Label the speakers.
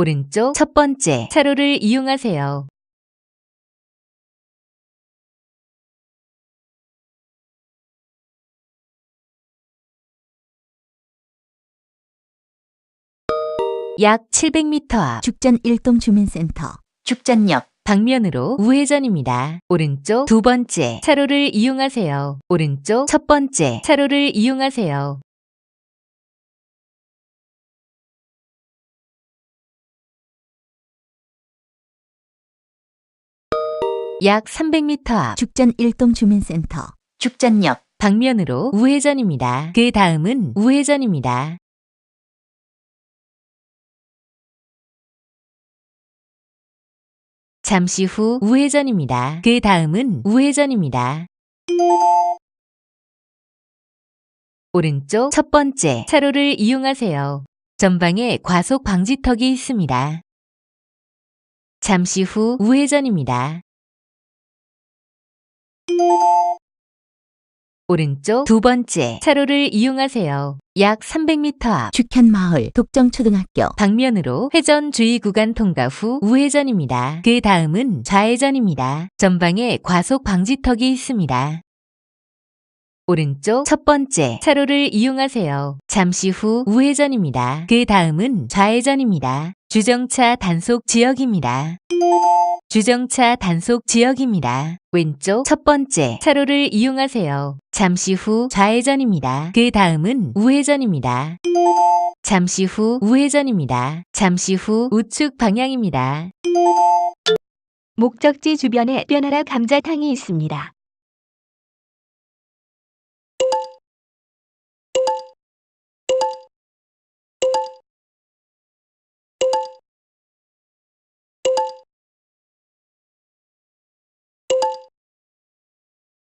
Speaker 1: 오른쪽 첫 번째 차로를 이용하세요. 약 700m 앞
Speaker 2: 죽전 일동 주민센터. 죽전역.
Speaker 1: 방면으로 우회전입니다. 오른쪽 두 번째 차로를 이용하세요. 오른쪽 첫 번째 차로를 이용하세요. 약 300m 앞
Speaker 2: 죽전 일동 주민센터. 죽전역.
Speaker 1: 방면으로 우회전입니다. 그 다음은 우회전입니다. 잠시 후 우회전입니다. 그 다음은 우회전입니다. 오른쪽 첫 번째 차로를 이용하세요. 전방에 과속 방지턱이 있습니다. 잠시 후 우회전입니다. 오른쪽 두 번째 차로를 이용하세요. 약 300m 앞
Speaker 2: 죽현마을 독정초등학교.
Speaker 1: 방면으로 회전 주의 구간 통과 후 우회전입니다. 그 다음은 좌회전입니다. 전방에 과속 방지턱이 있습니다. 오른쪽 첫 번째 차로를 이용하세요. 잠시 후 우회전입니다. 그 다음은 좌회전입니다. 주정차 단속 지역입니다. 주정차 단속 지역입니다. 왼쪽 첫 번째 차로를 이용하세요. 잠시 후 좌회전입니다. 그 다음은 우회전입니다. 잠시 후 우회전입니다. 잠시 후 우측 방향입니다.
Speaker 3: 목적지 주변에 뼈나라 감자탕이 있습니다.